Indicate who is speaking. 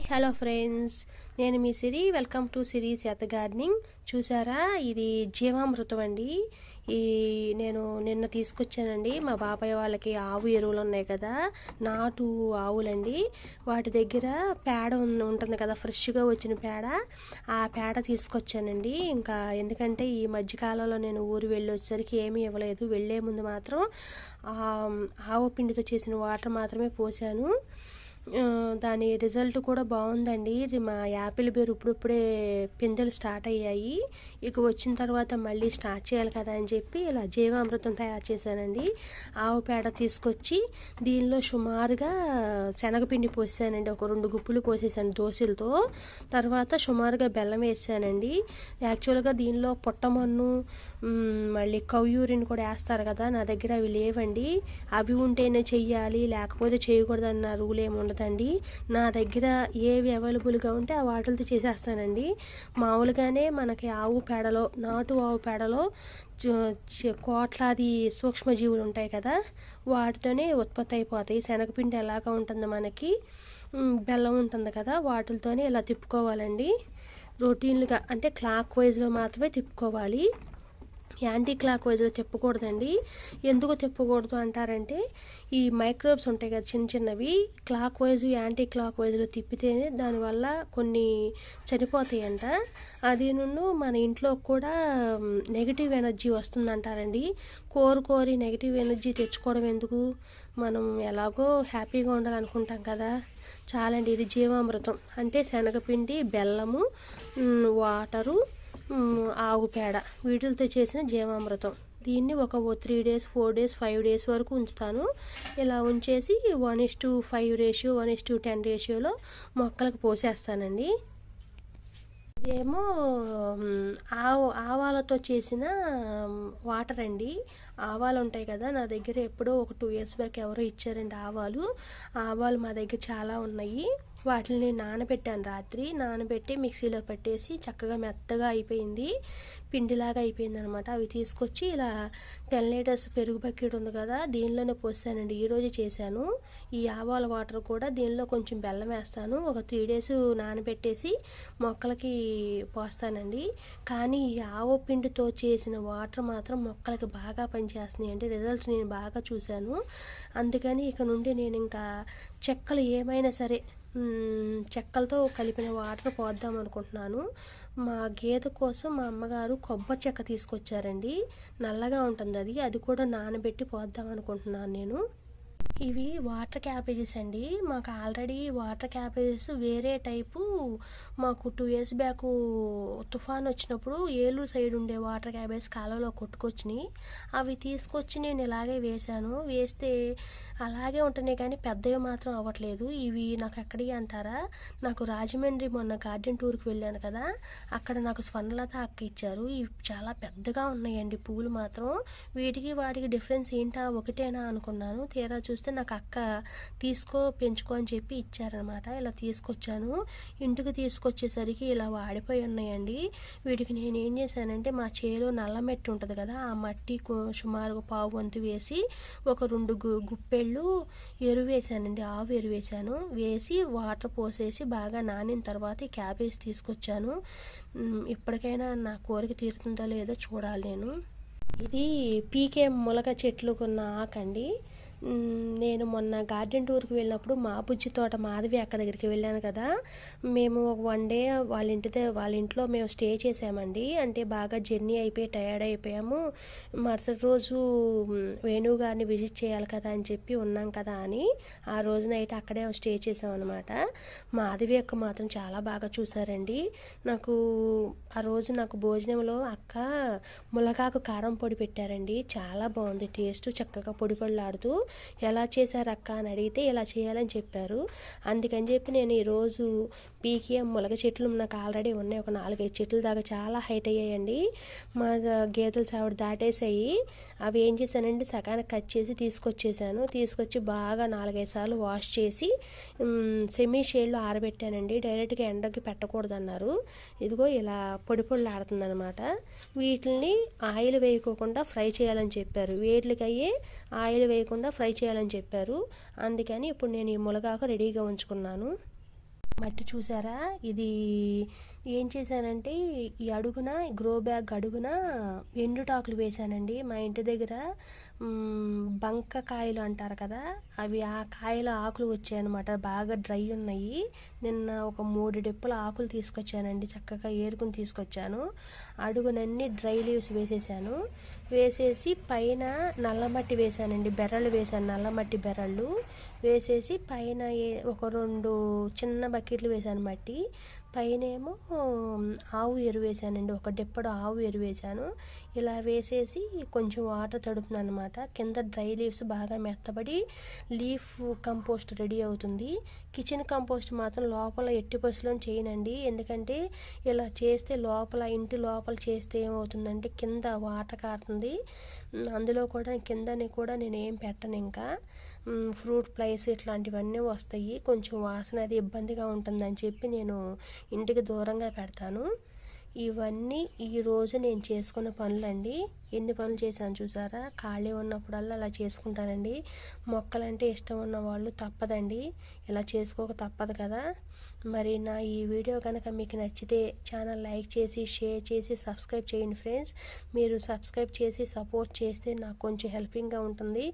Speaker 1: Hi hello friends నేను మీ సిరి. Welcome to సిరి చేత gardening. చూసారా? ఇది జీవామృతం అండి. ఈ నేను నిన్న తీసుకొచ్చానండి. మా బాబాయ్ వాళ్ళకి ఆవు ఎరువులు ఉన్నాయి కదా నాటు ఆవులండి. వాటి దగ్గర పేడ ఉంటుంది కదా ఫ్రెష్గా వచ్చిన పేడ. ఆ పేడ తీసుకొచ్చానండి. ఇంకా ఎందుకంటే ఈ మధ్యకాలంలో నేను ఊరు వెళ్ళి వచ్చేసరికి ఏమీ ఇవ్వలేదు. వెళ్ళే ముందు మాత్రం ఆవు పిండితో చేసిన వాటర్ మాత్రమే పోసాను. దాని రిజల్ట్ కూడా బాగుందండి. మా యాపిల్ బేరు ఇప్పుడిప్పుడే పిందెలు స్టార్ట్ అయ్యాయి. ఇక వచ్చిన తర్వాత మళ్ళీ స్టార్ట్ చేయాలి కదా అని చెప్పి ఇలా జీవామృతం తయారు చేశానండి. ఆవు పేడ తీసుకొచ్చి దీనిలో సుమారుగా శనగపిండి పోసానండి. ఒక రెండు గుప్పులు పోసేసాను దోశలతో. తర్వాత సుమారుగా బెల్లం వేసానండి. యాక్చువల్గా దీనిలో పొట్టమన్ను మళ్ళీ కవ్యూరిని కూడా వేస్తారు కదా నా దగ్గర అవి లేవండి. అవి ఉంటేనే చెయ్యాలి లేకపోతే చేయకూడదన్న రూల్ ఏమి ఉండదండి నా దగ్గర ఏవి అవైలబుల్గా ఉంటే ఆ వాటితో చేసేస్తానండి. మామూలుగానే మనకి ఆవు పేడలో నాటు ఆవు పేడలో కోట్లాది సూక్ష్మజీవులు ఉంటాయి కదా వాటితోనే ఉత్పత్తి అయిపోతాయి. శనగపిండి ఎలాగా ఉంటుంది మనకి? బెల్లం ఉంటుంది కదా వాటితోనే ఇలా తిప్పుకోవాలండి. రొటీన్లుగా అంటే క్లాక్ వైజ్లో మాత్రమే తిప్పుకోవాలి. యాంటీ క్లాక్ వైజ్లో తిప్పకూడదండి ఎందుకు తిప్పకూడదు అంటారంటే ఈ మైక్రోబ్స్ ఉంటాయి కదా చిన్న చిన్నవి క్లాక్ వైజ్ యాంటీ క్లాక్ వైజ్లో తిప్పితేనే దానివల్ల కొన్ని చనిపోతాయంట. అది నుండి మన ఇంట్లో కూడా నెగిటివ్ ఎనర్జీ వస్తుందంటారండి. కోరు కోరి నెగిటివ్ ఎనర్జీ తెచ్చుకోవడం ఎందుకు? మనం ఎలాగో హ్యాపీగా ఉండాలనుకుంటాం కదా. చాలండి ఇది జీవామృతం. అంటే శనగపిండి బెల్లము వాటరు ఆవు పేడ. వీటితో చేసిన జీవామృతం. దీన్ని ఒక three days four days five days వరకు ఉంచుతాను. ఇలా ఉంచేసి one is to five ratio one is to ten రేషియోలో మొక్కలకు పోసేస్తానండి. ఇదేమో ఆవు ఆవాలతో చేసిన వాటర్ అండి. ఆవాలు ఉంటాయి కదా నా దగ్గర ఎప్పుడో ఒక టూ ఇయర్స్ బ్యాక్ ఎవరో ఇచ్చారండి ఆవాలు. ఆవాలు మా దగ్గర చాలా ఉన్నాయి. వాటిని నానబెట్టాను రాత్రి. నానబెట్టి మిక్సీలో పెట్టేసి చక్కగా మెత్తగా అయిపోయింది. పిండిలాగా అయిపోయింది అనమాట అవి తీసుకొచ్చి ఇలా టెన్ లీటర్స్ పెరుగు బకెట్ ఉంది కదా దీనిలోనే పోస్తానండి. ఈరోజు చేశాను. ఈ ఆవాల వాటర్ కూడా దీనిలో కొంచెం బెల్లం వేస్తాను. ఒక త్రీ డేస్ నానబెట్టేసి మొక్కలకి పోస్తానండి. కానీ ఈ ఆవు పిండితో చేసిన వాటర్ మాత్రం మొక్కలకి బాగా పనిచేస్తున్నాయి అంటే రిజల్ట్స్ నేను బాగా చూశాను. అందుకని ఇక నుండి నేను ఇంకా చెక్కలు ఏమైనా సరే చెక్కలతో కలిపిన వాటర్ పోద్దాం అనుకుంటున్నాను. మా గేదె కోసం మా అమ్మగారు కొబ్బరి చెక్క తీసుకొచ్చారండి. నల్లగా ఉంటుంది అది. అది కూడా నానబెట్టి పోద్దాం అనుకుంటున్నాను నేను. ఇవి వాటర్ క్యాబేజెస్ అండి. మాకు ఆల్రెడీ వాటర్ క్యాబేజెస్ వేరే టైపు మాకు టూ ఇయర్స్ బ్యాక్ తుఫాన్ వచ్చినప్పుడు ఏలూరు సైడ్ ఉండే వాటర్ క్యాబేజ్ కాలంలో కొట్టుకొచ్చినాయి. అవి తీసుకొచ్చి నేను ఇలాగే వేశాను. వేస్తే అలాగే ఉంటున్నాయి కానీ పెద్దవి మాత్రం అవ్వట్లేదు. ఇవి నాకు ఎక్కడివి అంటారా? నాకు రాజమండ్రి మొన్న గార్డెన్ టూర్కి వెళ్ళాను కదా అక్కడ నాకు స్వర్ణలత అక్క ఇచ్చారు. ఇవి చాలా పెద్దగా ఉన్నాయండి పువ్వులు మాత్రం. వీటికి వాటికి డిఫరెన్స్ ఏంటా ఒకటేనా అనుకున్నాను. తీరా చూస్తే నాకు అక్క తీసుకో పెంచుకో అని చెప్పి ఇచ్చారనమాట ఇలా తీసుకొచ్చాను. ఇంటికి తీసుకొచ్చేసరికి ఇలా వాడిపోయి ఉన్నాయండి. వీటికి నేను ఏం చేశానంటే మా చేలో నల్ల మట్టి ఉంటుంది కదా ఆ మట్టి సుమారుగా పావు వంతు వేసి ఒక రెండు గు గుప్పెళ్ళు ఎరువు వేసానండి ఆవు ఎరువు వేసాను వేసి వాటర్ పోసేసి బాగా నానిన తర్వాత క్యాబేజ్ తీసుకొచ్చాను. ఇప్పటికైనా నా కోరిక తీరుతుందో లేదో చూడాలి నేను. ఇది పీకే ములగ చెట్లుకున్న ఆకండి. నేను మొన్న గార్డెన్ టూర్కి వెళ్ళినప్పుడు మా బుజ్జి తోట మాధవి అక్క దగ్గరికి వెళ్ళాను కదా. మేము ఒక వన్ డే వాళ్ళ ఇంటి వాళ్ళ ఇంట్లో మేము స్టే చేసామండి. అంటే బాగా జర్నీ అయిపోయి టయర్డ్ అయిపోయాము. మరుసటి రోజు వేణు గారిని విజిట్ చేయాలి కదా అని చెప్పి ఉన్నాం కదా అని ఆ రోజు నైట్ అక్కడే స్టే చేసామన్నమాట మాధవి అక్క మాత్రం చాలా బాగా చూసారండి. నాకు ఆ రోజు నాకు భోజనంలో అక్క ములగాకు కారం పొడి పెట్టారండి. చాలా బాగుంది. టేస్ట్ చక్కగా పొడి పొడిలాడుతూ ఎలా చేశారు అక్క అని అడిగితే ఇలా చేయాలని చెప్పారు. అందుకని చెప్పి నేను ఈరోజు పీకిఎం ములగ చెట్లు నాకు ఆల్రెడీ ఉన్నాయి. ఒక నాలుగైదు చెట్లు దాకా చాలా హైట్ అయ్యాయండి. మా గేదెలు చావిడ దాటేసాయి అవి ఏం చేశానంటే సగానికి కట్ చేసి తీసుకొచ్చేసాను తీసుకొచ్చి బాగా నాలుగైదు సార్లు వాష్ చేసి సెమీ షేడ్లో ఆరబెట్టానండి. డైరెక్ట్గా ఎండకి పెట్టకూడదన్నారు. ఇదిగో ఇలా పొడి పొడి వీటిని ఆయిల్ వేయకోకుండా ఫ్రై చేయాలని చెప్పారు. వీటికి అయ్యే ఆయిల్ వేయకుండా ఫ్రై చేయాలని చెప్పారు. అందుకని ఇప్పుడు నేను ఈ ములగాకు రెడీగా ఉంచుకున్నాను. మట్టి చూసారా? ఇది ఏం చేశానంటే ఈ అడుగున గ్రో బ్యాగ్ అడుగున ఎండుటాకులు వేశానండి మా ఇంటి దగ్గర. బంక కాయలు అంటారు కదా అవి ఆ కాయల ఆకులు వచ్చాయన్నమాట. బాగా డ్రై ఉన్నాయి. నిన్న ఒక మూడు డెప్పుల ఆకులు తీసుకొచ్చానండి. చక్కగా ఏరుకుని తీసుకొచ్చాను. అడుగునన్ని డ్రై లీవ్స్ వేసేసాను. వేసేసి పైన నల్లమట్టి వేశానండి. బెర్రలు వేశాను. నల్లమట్టి బెర్రలు వేసేసి పైన ఏ- ఒక రెండు చిన్న బకెట్లు వేశాను మట్టి. పైనేమో ఆవు ఎరువేశానండి ఒక డెప్పడు ఆవు ఎరువేశాను ఇలా వేసేసి కొంచెం వాటర్ తడుపుతున్నాను అనమాట కింద డ్రై లీవ్స్ బాగా మెత్తబడి లీఫ్ కంపోస్ట్ రెడీ అవుతుంది. కిచెన్ కంపోస్ట్ మాత్రం లోపల ఎట్టి పసులో చేయనండి. ఎందుకంటే ఇలా చేస్తే లోపల ఇంటి లోపల చేస్తే ఏమవుతుందంటే కింద వాటర్ కారుతుంది. అందులో కూడా కిందని కూడా నేను ఏం పెట్టను ఇంకా. ఫ్రూట్ ఫ్లైస్ ఇట్లాంటివన్నీ వస్తాయి. కొంచెం వాసన అది ఇబ్బందిగా ఉంటుందని చెప్పి నేను ఇంటికి దూరంగా పెడతాను. ఇవన్నీ ఈ రోజు నేను చేసుకున్న పనులండి. ఎన్ని పనులు చేశాను చూసారా? ఖాళీ ఉన్నప్పుడల్లా అలా చేసుకుంటానండి. మొక్కలంటే ఇష్టం ఉన్న వాళ్ళు తప్పదండి. ఇలా చేసుకోక తప్పదు కదా. మరి నా ఈ వీడియో కనుక మీకు నచ్చితే ఛానల్ లైక్ చేసి షేర్ చేసి సబ్స్క్రైబ్ చేయండి ఫ్రెండ్స్. మీరు సబ్స్క్రైబ్ చేసి సపోర్ట్ చేస్తే నాకు కొంచెం హెల్పింగ్గా ఉంటుంది.